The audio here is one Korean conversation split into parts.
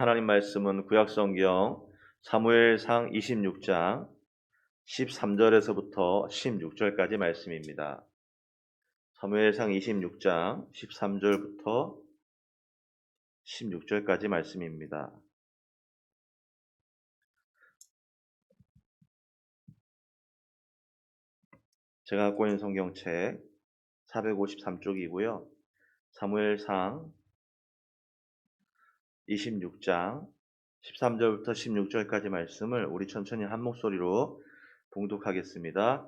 하나님 말씀은 구약성경 사무엘상 26장 13절에서부터 16절까지 말씀입니다. 사무엘상 26장 13절부터 16절까지 말씀입니다. 제가 갖고 있는 성경책 453쪽이고요. 사무엘상 26장 13절부터 16절까지 말씀을 우리 천천히 한 목소리로 봉독하겠습니다.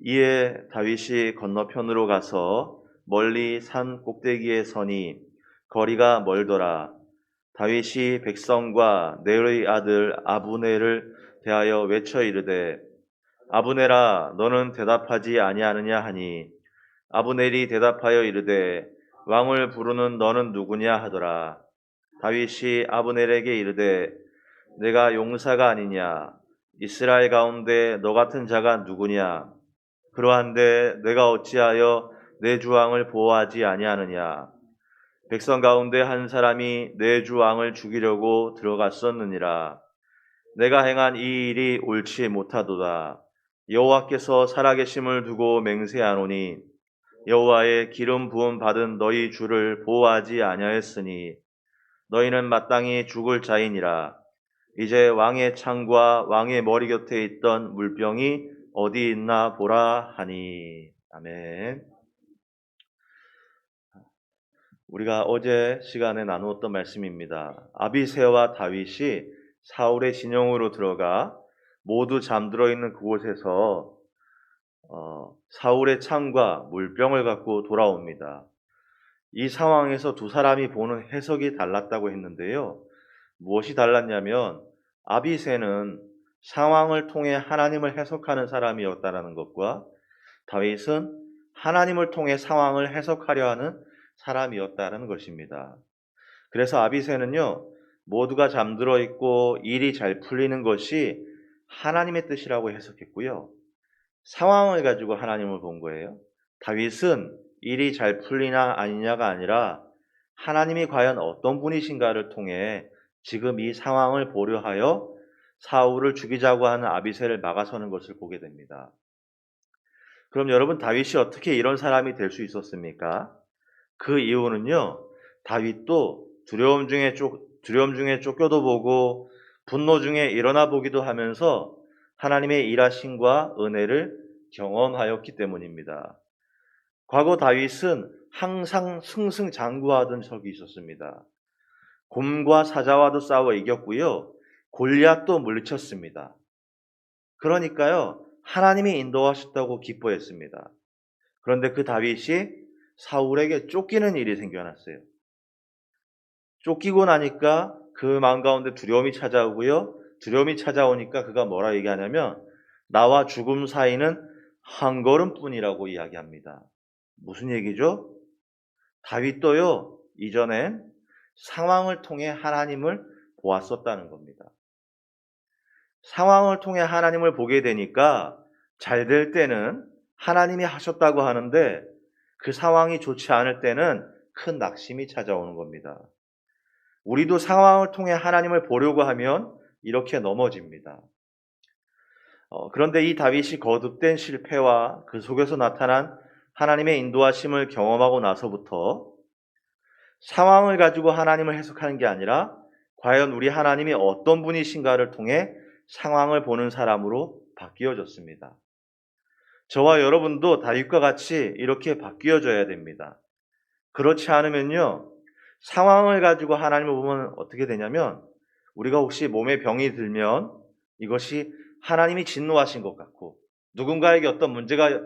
이에 다윗이 건너편으로 가서 멀리 산 꼭대기에 서니 거리가 멀더라. 다윗이 백성과 넬의 아들 아브네를 대하여 외쳐 이르되 아브네라 너는 대답하지 아니하느냐 하니 아브넬이 대답하여 이르되 왕을 부르는 너는 누구냐 하더라. 다윗이 아브넬에게 이르되 내가 용사가 아니냐? 이스라엘 가운데 너 같은 자가 누구냐? 그러한데 내가 어찌하여 내 주왕을 보호하지 아니하느냐? 백성 가운데 한 사람이 내 주왕을 죽이려고 들어갔었느니라. 내가 행한 이 일이 옳지 못하도다. 여호와께서 살아계심을 두고 맹세하노니 여호와의 기름 부음 받은 너희 주를 보호하지 아니하였으니 너희는 마땅히 죽을 자이니라. 이제 왕의 창과 왕의 머리 곁에 있던 물병이 어디 있나 보라 하니. 아멘. 우리가 어제 시간에 나누었던 말씀입니다. 아비세와 다윗이 사울의 진영으로 들어가 모두 잠들어 있는 그곳에서 어, 사울의 창과 물병을 갖고 돌아옵니다. 이 상황에서 두 사람이 보는 해석이 달랐다고 했는데요. 무엇이 달랐냐면 아비세는 상황을 통해 하나님을 해석하는 사람이었다라는 것과 다윗은 하나님을 통해 상황을 해석하려 하는 사람이었다는 것입니다. 그래서 아비세는요, 모두가 잠들어 있고 일이 잘 풀리는 것이 하나님의 뜻이라고 해석했고요. 상황을 가지고 하나님을 본 거예요. 다윗은 일이 잘 풀리나 아니냐가 아니라 하나님이 과연 어떤 분이신가를 통해 지금 이 상황을 보려 하여 사울을 죽이자고 하는 아비세를 막아서는 것을 보게 됩니다. 그럼 여러분 다윗이 어떻게 이런 사람이 될 수 있었습니까? 그 이유는요. 다윗도 두려움 중에 쫓 두려움 중에 쫓겨도 보고 분노 중에 일어나 보기도 하면서 하나님의 일하심과 은혜를 경험하였기 때문입니다. 과거 다윗은 항상 승승장구하던 적이 있었습니다. 곰과 사자와도 싸워 이겼고요. 골리앗도 물리쳤습니다. 그러니까요. 하나님이 인도하셨다고 기뻐했습니다. 그런데 그 다윗이 사울에게 쫓기는 일이 생겨났어요. 쫓기고 나니까 그 마음 가운데 두려움이 찾아오고요. 두려움이 찾아오니까 그가 뭐라 얘기하냐면 나와 죽음 사이는 한 걸음뿐이라고 이야기합니다. 무슨 얘기죠? 다윗도요, 이전엔 상황을 통해 하나님을 보았었다는 겁니다. 상황을 통해 하나님을 보게 되니까 잘 될 때는 하나님이 하셨다고 하는데 그 상황이 좋지 않을 때는 큰 낙심이 찾아오는 겁니다. 우리도 상황을 통해 하나님을 보려고 하면 이렇게 넘어집니다. 어, 그런데 이 다윗이 거듭된 실패와 그 속에서 나타난 하나님의 인도하심을 경험하고 나서부터 상황을 가지고 하나님을 해석하는 게 아니라 과연 우리 하나님이 어떤 분이신가를 통해 상황을 보는 사람으로 바뀌어졌습니다. 저와 여러분도 다윗과 같이 이렇게 바뀌어져야 됩니다. 그렇지 않으면요, 상황을 가지고 하나님을 보면 어떻게 되냐면, 우리가 혹시 몸에 병이 들면 이것이 하나님이 진노하신 것 같고, 누군가에게 어떤 문제가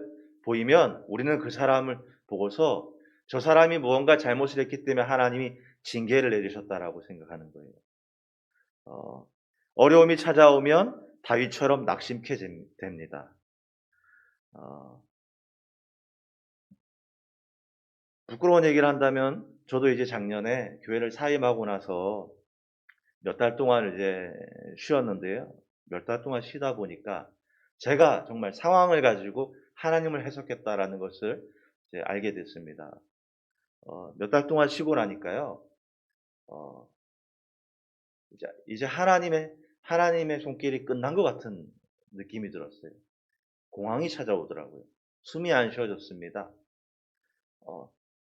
보이면 우리는 그 사람을 보고서 저 사람이 무언가 잘못을 했기 때문에 하나님이 징계를 내리셨다라고 생각하는 거예요. 어, 어려움이 찾아오면 다윗처럼 낙심케 됩니다. 어, 부끄러운 얘기를 한다면 저도 이제 작년에 교회를 사임하고 나서 몇 달 동안 이제 쉬었는데요. 몇 달 동안 쉬다 보니까 제가 정말 상황을 가지고 하나님을 해석했다라는 것을 알게 됐습니다. 어, 몇 달 동안 쉬고 나니까요. 어, 이제, 이제 하나님의 하나님의 손길이 끝난 것 같은 느낌이 들었어요. 공황이 찾아오더라고요. 숨이 안 쉬어졌습니다. 어,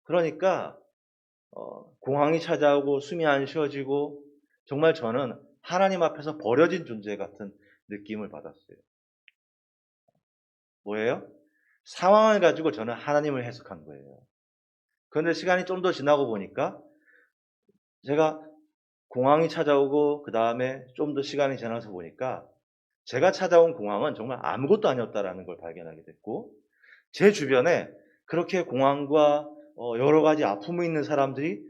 그러니까 어, 공황이 찾아오고 숨이 안 쉬어지고 정말 저는 하나님 앞에서 버려진 존재 같은 느낌을 받았어요. 뭐예요? 상황을 가지고 저는 하나님을 해석한 거예요. 그런데 시간이 좀 더 지나고 보니까 제가 공황이 찾아오고 그 다음에 좀 더 시간이 지나서 보니까 제가 찾아온 공황은 정말 아무것도 아니었다라는 걸 발견하게 됐고 제 주변에 그렇게 공황과 어, 여러 가지 아픔이 있는 사람들이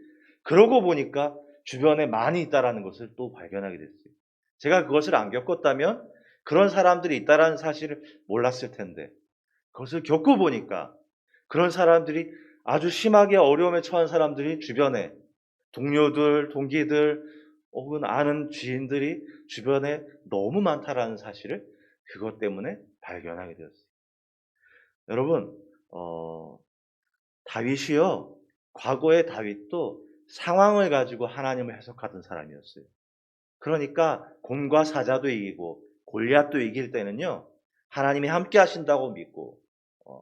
그러고 보니까 주변에 많이 있다라는 것을 또 발견하게 됐어요. 제가 그것을 안 겪었다면 그런 사람들이 있다라는 사실을 몰랐을 텐데 그것을 겪고 보니까 그런 사람들이 아주 심하게 어려움에 처한 사람들이 주변에 동료들, 동기들 혹은 아는 지인들이 주변에 너무 많다라는 사실을 그것 때문에 발견하게 되었어요. 여러분, 어, 다윗이요, 과거의 다윗도 상황을 가지고 하나님을 해석하던 사람이었어요. 그러니까 곰과 사자도 이기고 골리앗도 이길 때는요, 하나님이 함께 하신다고 믿고, 어,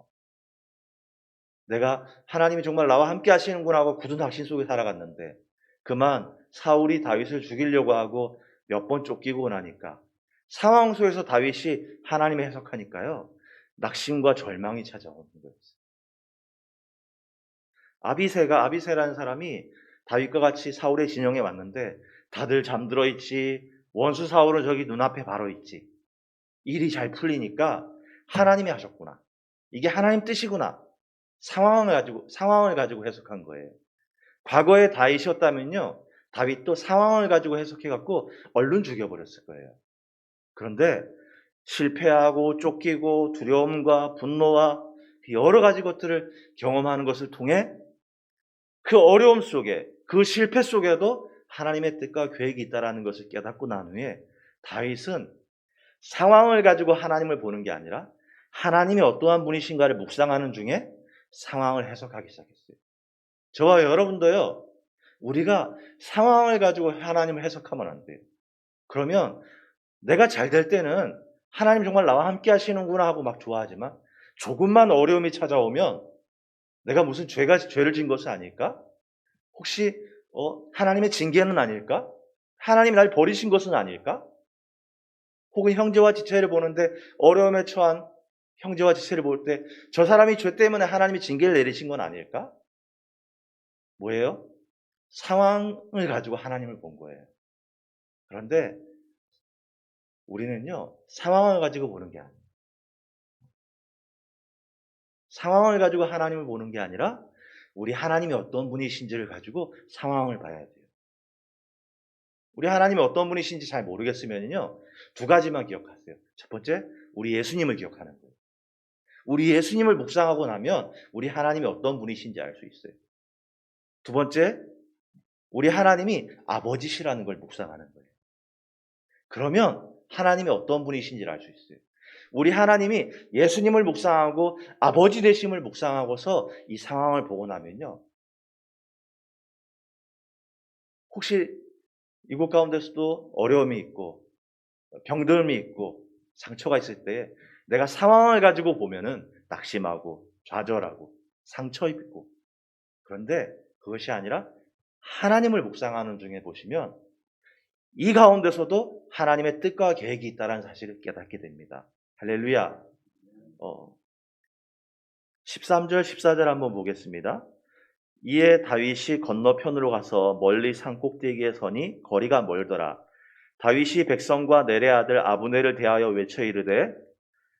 내가 하나님이 정말 나와 함께 하시는구나 하고 굳은 확신 속에 살아갔는데, 그만 사울이 다윗을 죽이려고 하고 몇 번 쫓기고 나니까 상황 속에서 다윗이 하나님의 해석하니까요. 낙심과 절망이 찾아오는 거였어요. 아비세가 아비세라는 사람이 다윗과 같이 사울의 진영에 왔는데 다들 잠들어 있지 원수 사울은 저기 눈앞에 바로 있지 일이 잘 풀리니까 하나님이 하셨구나 이게 하나님 뜻이구나 상황을 가지고 상황을 가지고 해석한 거예요. 과거에 다윗이었다면요 다윗도 상황을 가지고 해석해 갖고 얼른 죽여 버렸을 거예요. 그런데 실패하고 쫓기고 두려움과 분노와 여러 가지 것들을 경험하는 것을 통해 그 어려움 속에 그 실패 속에도 하나님의 뜻과 계획이 있다라는 것을 깨닫고 난 후에 다윗은 상황을 가지고 하나님을 보는 게 아니라 하나님이 어떠한 분이신가를 묵상하는 중에 상황을 해석하기 시작했어요. 저와 여러분도요, 우리가 상황을 가지고 하나님을 해석하면 안 돼요. 그러면 내가 잘 될 때는 하나님 정말 나와 함께 하시는구나 하고 막 좋아하지만 조금만 어려움이 찾아오면 내가 무슨 죄가 죄를 진 것은 아닐까? 혹시 어, 하나님의 징계는 아닐까? 하나님이 날 버리신 것은 아닐까? 혹은 형제와 지체를 보는데 어려움에 처한 형제와 지체를 볼 때 저 사람이 죄 때문에 하나님이 징계를 내리신 건 아닐까? 뭐예요? 상황을 가지고 하나님을 본 거예요. 그런데 우리는요, 상황을 가지고 보는 게 아니에요. 상황을 가지고 하나님을 보는 게 아니라 우리 하나님이 어떤 분이신지를 가지고 상황을 봐야 돼요. 우리 하나님이 어떤 분이신지 잘 모르겠으면요, 두 가지만 기억하세요. 첫 번째, 우리 예수님을 기억하는 거예요. 우리 예수님을 묵상하고 나면 우리 하나님이 어떤 분이신지 알 수 있어요. 두 번째, 우리 하나님이 아버지시라는 걸 묵상하는 거예요. 그러면 하나님이 어떤 분이신지를 알 수 있어요. 우리 하나님이 예수님을 묵상하고 아버지 되심을 묵상하고서 이 상황을 보고 나면요. 혹시 이곳 가운데서도 어려움이 있고 병듦이 있고 상처가 있을 때 내가 상황을 가지고 보면은 낙심하고 좌절하고 상처 입고 그런데 그것이 아니라 하나님을 묵상하는 중에 보시면 이 가운데서도 하나님의 뜻과 계획이 있다는 사실을 깨닫게 됩니다. 할렐루야. 어, 13절, 14절 한번 보겠습니다. 이에 다윗이 건너편으로 가서 멀리 산 꼭대기에 서니 거리가 멀더라. 다윗이 백성과 내레 아들 아브네를 대하여 외쳐 이르되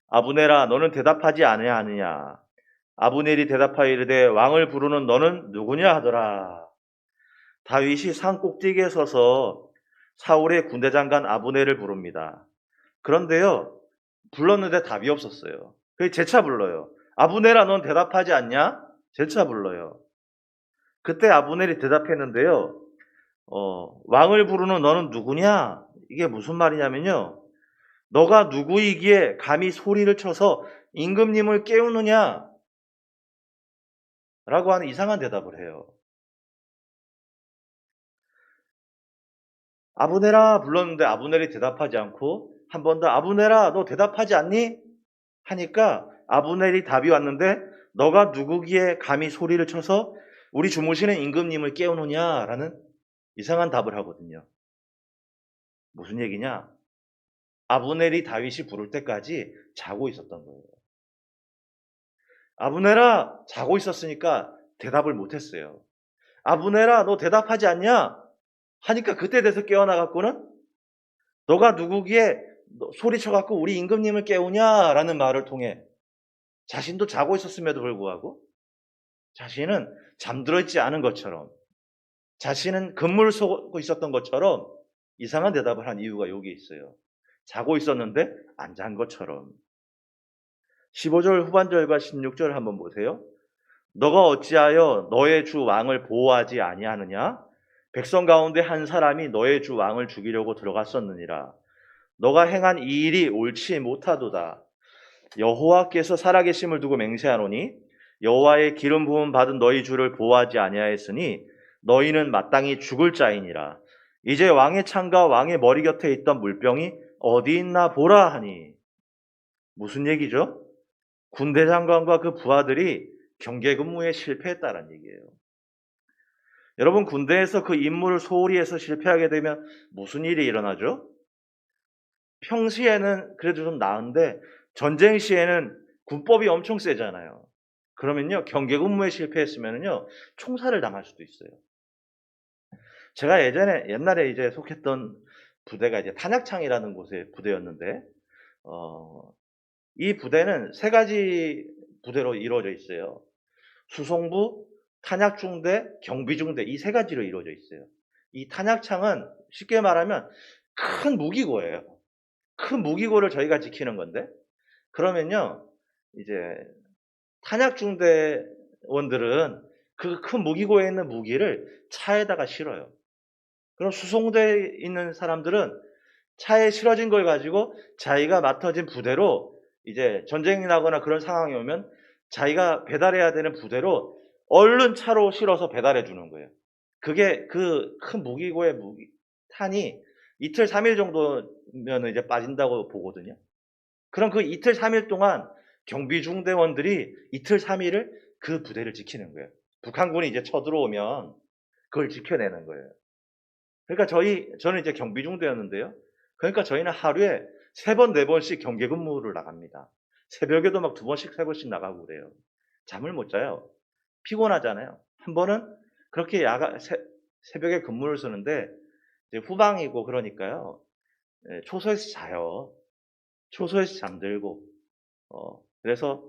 아브네라 너는 대답하지 아니하느냐 아브넬이 대답하여 이르되 왕을 부르는 너는 누구냐 하더라. 다윗이 산 꼭대기에 서서 사울의 군대 장관 아브넬을 부릅니다. 그런데요, 불렀는데 답이 없었어요. 그 재차 불러요. 아브넬아, 넌 대답하지 않냐? 재차 불러요. 그때 아브넬이 대답했는데요, 어, 왕을 부르는 너는 누구냐? 이게 무슨 말이냐면요, 너가 누구이기에 감히 소리를 쳐서 임금님을 깨우느냐? 라고 하는 이상한 대답을 해요. 아브네라 불렀는데 아브넬이 대답하지 않고 한 번 더 아브네라 너 대답하지 않니? 하니까 아브넬이 답이 왔는데 너가 누구기에 감히 소리를 쳐서 우리 주무시는 임금님을 깨우느냐라는 이상한 답을 하거든요. 무슨 얘기냐? 아브넬이 다윗이 부를 때까지 자고 있었던 거예요. 아브넬아 자고 있었으니까 대답을 못했어요. 아브넬아 너 대답하지 않냐? 하니까 그때 돼서 깨어나갖고는 너가 누구기에 너 소리쳐갖고 우리 임금님을 깨우냐라는 말을 통해 자신도 자고 있었음에도 불구하고 자신은 잠들어 있지 않은 것처럼 자신은 근무를 쏘고 있었던 것처럼 이상한 대답을 한 이유가 여기 있어요. 자고 있었는데 안 잔 것처럼. 15절 후반절과 16절 한번 보세요. 너가 어찌하여 너의 주 왕을 보호하지 아니하느냐? 백성 가운데 한 사람이 너의 주 왕을 죽이려고 들어갔었느니라. 너가 행한 이 일이 옳지 못하도다. 여호와께서 살아계심을 두고 맹세하노니 여호와의 기름 부음 받은 너희 주를 보호하지 아니하였으니 너희는 마땅히 죽을 자이니라. 이제 왕의 창과 왕의 머리 곁에 있던 물병이 어디 있나 보라 하니 무슨 얘기죠? 군대 장관과 그 부하들이 경계 근무에 실패했다는 얘기예요. 여러분 군대에서 그 임무를 소홀히 해서 실패하게 되면 무슨 일이 일어나죠? 평시에는 그래도 좀 나은데 전쟁 시에는 군법이 엄청 세잖아요. 그러면요 경계 근무에 실패했으면요 총살을 당할 수도 있어요. 제가 예전에 옛날에 이제 속했던 부대가 이제 탄약창이라는 곳의 부대였는데 어, 이 부대는 세 가지 부대로 이루어져 있어요. 수송부, 탄약중대, 경비중대 이 세 가지로 이루어져 있어요. 이 탄약창은 쉽게 말하면 큰 무기고예요. 큰 무기고를 저희가 지키는 건데 그러면요 이제 탄약 중대원들은 그 큰 무기고에 있는 무기를 차에다가 실어요. 그럼 수송대에 있는 사람들은 차에 실어진 걸 가지고 자기가 맡아진 부대로 이제 전쟁이 나거나 그런 상황이 오면 자기가 배달해야 되는 부대로 얼른 차로 실어서 배달해 주는 거예요. 그게 그 큰 무기고의 무기, 탄이 이틀, 3일 정도면 이제 빠진다고 보거든요. 그럼 그 이틀, 3일 동안 경비중대원들이 이틀, 3일을 그 부대를 지키는 거예요. 북한군이 이제 쳐들어오면 그걸 지켜내는 거예요. 그러니까 저희, 저는 이제 경비중대였는데요. 그러니까 저희는 하루에 세 번, 네 번씩 경계 근무를 나갑니다. 새벽에도 막 두 번씩, 세 번씩 나가고 그래요. 잠을 못 자요. 피곤하잖아요. 한 번은 그렇게 야가, 새, 새벽에 근무를 쓰는데 후방이고 그러니까요. 예, 초소에서 자요. 초소에서 잠들고. 어, 그래서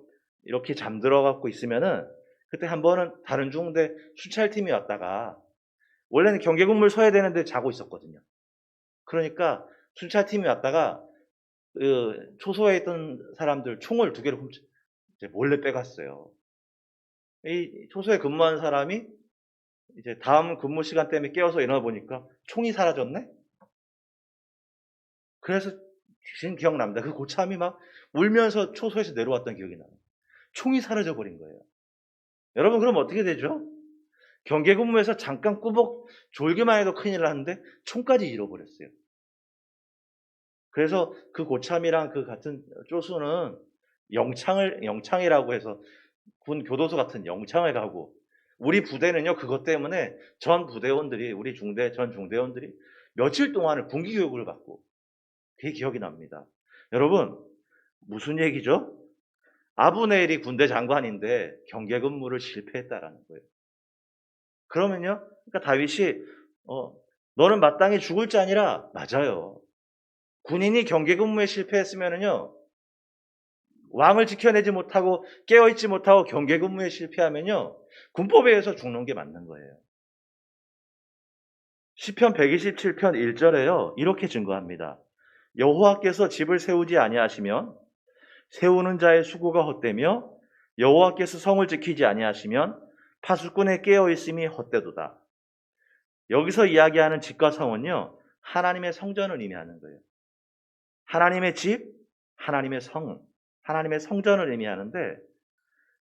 이렇게 잠들어 갖고 있으면은 그때 한 번은 다른 중대 수찰팀이 왔다가 원래는 경계 근무를 서야 되는데 자고 있었거든요. 그러니까 순찰팀이 왔다가 그 초소에 있던 사람들 총을 두 개를 훔쳐 몰래 빼갔어요. 이 초소에 근무한 사람이 이제 다음 근무 시간 때문에 깨어서 일어나 보니까 총이 사라졌네? 그래서 지금 기억납니다. 그 고참이 막 울면서 초소에서 내려왔던 기억이 나요. 총이 사라져 버린 거예요. 여러분 그럼 어떻게 되죠? 경계 근무에서 잠깐 꾸벅 졸기만 해도 큰일 났는데 총까지 잃어버렸어요. 그래서 그 고참이랑 그 같은 쪼수는 영창을 영창이라고 해서 군 교도소 같은 영창을 가고 우리 부대는요 그것 때문에 전 부대원들이 우리 중대 전 중대원들이 며칠 동안을 군기 교육을 받고 그게 기억이 납니다. 여러분 무슨 얘기죠? 아브네일이 군대 장관인데 경계 근무를 실패했다라는 거예요. 그러면요, 그러니까 다윗이 어, 너는 마땅히 죽을 자니라 맞아요. 군인이 경계 근무에 실패했으면은요, 왕을 지켜내지 못하고 깨어있지 못하고 경계 근무에 실패하면요, 군법에 의해서 죽는 게 맞는 거예요. 시편 127편 1절에요. 이렇게 증거합니다. 여호와께서 집을 세우지 아니하시면 세우는 자의 수고가 헛되며 여호와께서 성을 지키지 아니하시면 파수꾼의 깨어 있음이 헛되도다. 여기서 이야기하는 집과 성은요. 하나님의 성전을 의미하는 거예요. 하나님의 집, 하나님의 성, 하나님의 성전을 의미하는데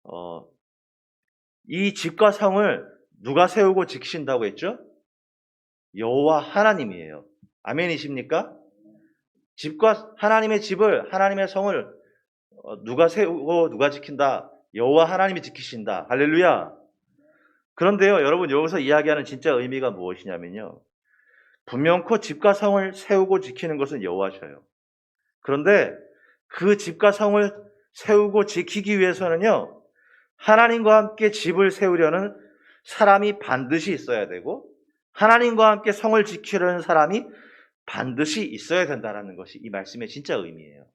어, 이 집과 성을 누가 세우고 지키신다고 했죠? 여호와 하나님이에요. 아멘이십니까? 집과 하나님의 집을 하나님의 성을 어, 누가 세우고 누가 지킨다? 여호와 하나님이 지키신다. 할렐루야. 그런데요, 여러분 여기서 이야기하는 진짜 의미가 무엇이냐면요. 분명코 집과 성을 세우고 지키는 것은 여호와셔요. 그런데 그 집과 성을 세우고 지키기 위해서는요, 하나님과 함께 집을 세우려는 사람이 반드시 있어야 되고, 하나님과 함께 성을 지키려는 사람이 반드시 있어야 된다는 것이 이 말씀의 진짜 의미예요.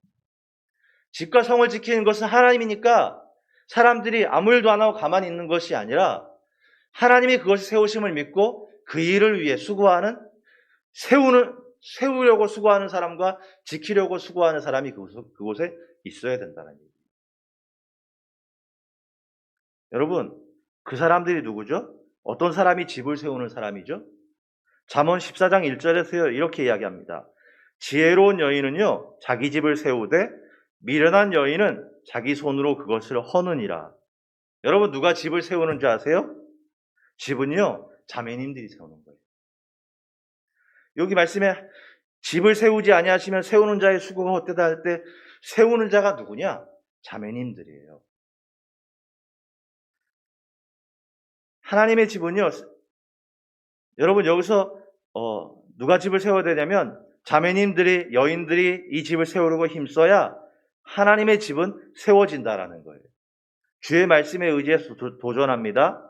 집과 성을 지키는 것은 하나님이니까 사람들이 아무 일도 안 하고 가만히 있는 것이 아니라 하나님이 그것이 세우심을 믿고 그 일을 위해 수고하는 세우는 세우려고 수고하는 사람과 지키려고 수고하는 사람이 그곳- 그곳에 있어야 된다는 얘기예요. 여러분, 그 사람들이 누구죠? 어떤 사람이 집을 세우는 사람이죠? 잠언 14장 1절에서 이렇게 이야기합니다. 지혜로운 여인은요, 자기 집을 세우되 미련한 여인은 자기 손으로 그것을 허느니라. 여러분 누가 집을 세우는 줄 아세요? 집은요, 자매님들이 세우는 거예요. 여기 말씀에 집을 세우지 아니하시면 세우는 자의 수고가 헛되다 할 때 세우는 자가 누구냐? 자매님들이에요. 하나님의 집은요, 여러분 여기서 어, 누가 집을 세워야 되냐면 자매님들이 여인들이 이 집을 세우려고 힘써야 하나님의 집은 세워진다라는 거예요. 주의 말씀에 의지해서 도- 도전합니다.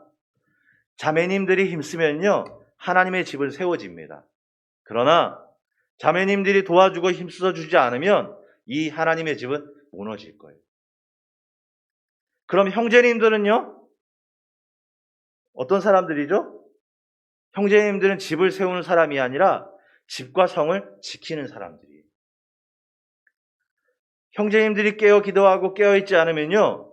자매님들이 힘쓰면요 하나님의 집은 세워집니다. 그러나 자매님들이 도와주고 힘써 주지 않으면 이 하나님의 집은 무너질 거예요. 그럼 형제님들은요 어떤 사람들이죠? 형제님들은 집을 세우는 사람이 아니라 집과 성을 지키는 사람들이에요. 형제님들이 깨어 기도하고 깨어 있지 않으면요.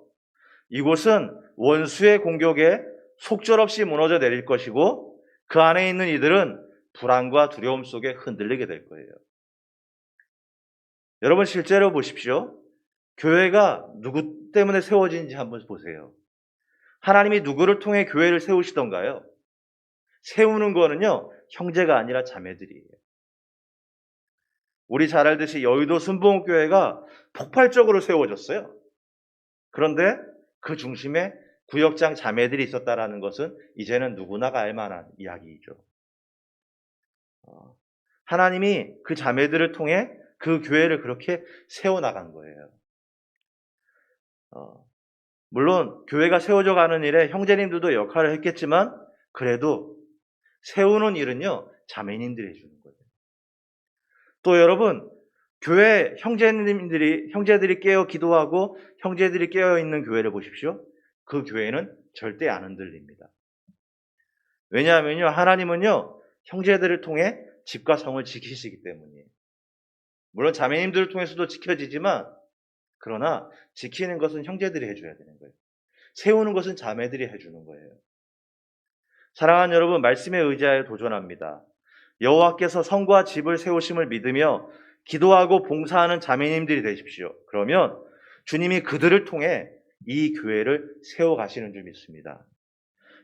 이곳은 원수의 공격에 속절없이 무너져 내릴 것이고 그 안에 있는 이들은 불안과 두려움 속에 흔들리게 될 거예요. 여러분 실제로 보십시오. 교회가 누구 때문에 세워진지 한번 보세요. 하나님이 누구를 통해 교회를 세우시던가요? 세우는 거는요, 형제가 아니라 자매들이에요. 우리 잘 알듯이 여의도 순복음교회가 폭발적으로 세워졌어요. 그런데 그 중심에 구역장 자매들이 있었다라는 것은 이제는 누구나가 알 만한 이야기이죠. 어, 하나님이 그 자매들을 통해 그 교회를 그렇게 세워나간 거예요. 어, 물론 교회가 세워져 가는 일에 형제님들도 역할을 했겠지만 그래도 세우는 일은요 자매님들이 해주는 거예요. 또 여러분 교회 형제님들이 형제들이 깨어 기도하고 형제들이 깨어 있는 교회를 보십시오. 그 교회는 절대 안 흔들립니다. 왜냐하면요 하나님은요 형제들을 통해 집과 성을 지키시기 때문이에요. 물론 자매님들을 통해서도 지켜지지만 그러나 지키는 것은 형제들이 해줘야 되는 거예요. 세우는 것은 자매들이 해주는 거예요. 사랑하는 여러분, 말씀에 의지하여 도전합니다. 여호와께서 성과 집을 세우심을 믿으며 기도하고 봉사하는 자매님들이 되십시오. 그러면 주님이 그들을 통해 이 교회를 세워 가시는 줄 믿습니다.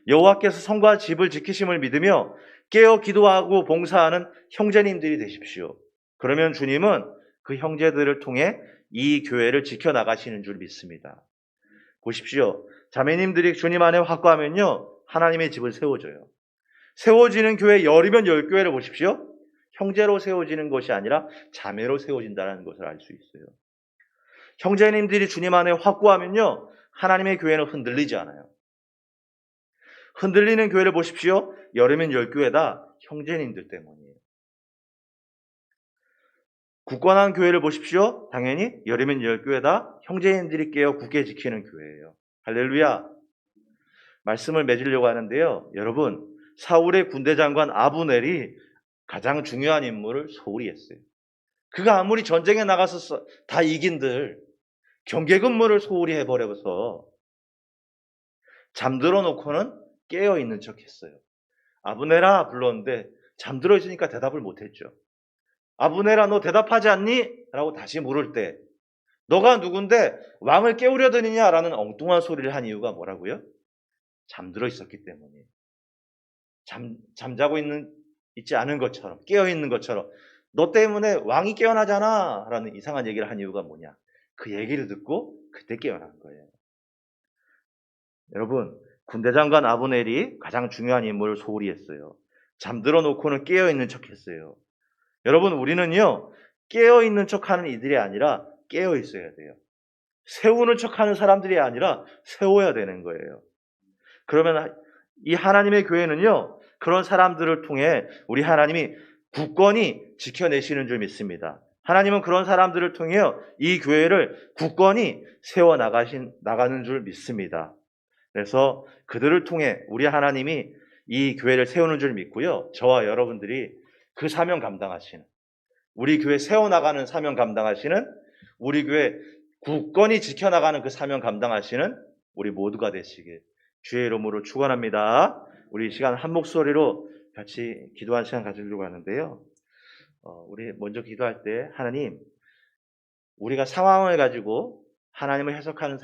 여호와께서 성과 집을 지키심을 믿으며 깨어 기도하고 봉사하는 형제님들이 되십시오. 그러면 주님은 그 형제들을 통해 이 교회를 지켜 나가시는 줄 믿습니다. 보십시오. 자매님들이 주님 안에 확고하면요. 하나님의 집을 세워줘요. 세워지는 교회 열이면 열 교회를 보십시오. 형제로 세워지는 것이 아니라 자매로 세워진다는 것을 알 수 있어요. 형제님들이 주님 안에 확고하면요. 하나님의 교회는 흔들리지 않아요. 흔들리는 교회를 보십시오. 열이면 열 교회다. 형제님들 때문이에요. 굳건한 교회를 보십시오. 당연히 열이면 열 교회다. 형제님들이 깨어 굳게 지키는 교회예요. 할렐루야. 말씀을 맺으려고 하는데요. 여러분, 사울의 군대 장관 아브넬이 가장 중요한 임무를 소홀히 했어요. 그가 아무리 전쟁에 나가서 다 이긴들 경계 근무를 소홀히 해버려서 잠들어 놓고는 깨어 있는 척 했어요. 아브넬아 불렀는데 잠들어 있으니까 대답을 못 했죠. 아브넬아 너 대답하지 않니? 라고 다시 물을 때 너가 누군데 왕을 깨우려 드느냐라는 엉뚱한 소리를 한 이유가 뭐라고요? 잠들어 있었기 때문이에요. 잠, 잠자고 있는, 있지 않은 것처럼, 깨어 있는 것처럼, 너 때문에 왕이 깨어나잖아. 라는 이상한 얘기를 한 이유가 뭐냐. 그 얘기를 듣고 그때 깨어난 거예요. 여러분, 군대 장관 아브넬이 가장 중요한 임무를 소홀히 했어요. 잠들어 놓고는 깨어 있는 척 했어요. 여러분, 우리는요, 깨어 있는 척 하는 이들이 아니라 깨어 있어야 돼요. 세우는 척 하는 사람들이 아니라 세워야 되는 거예요. 그러면 이 하나님의 교회는요, 그런 사람들을 통해 우리 하나님이 굳건히 지켜내시는 줄 믿습니다. 하나님은 그런 사람들을 통해 이 교회를 굳건히 세워 나가신 나가는 줄 믿습니다. 그래서 그들을 통해 우리 하나님이 이 교회를 세우는 줄 믿고요. 저와 여러분들이 그 사명 감당하시는 우리 교회 세워 나가는 사명 감당하시는 우리 교회 굳건히 지켜 나가는 그 사명 감당하시는 우리 모두가 되시길 주의 이름으로 축원합니다. 우리 이 시간 한 목소리로 같이 기도한 시간 가지려고 하는데요. 어, 우리 먼저 기도할 때 하나님 우리가 상황을 가지고 하나님을 해석하는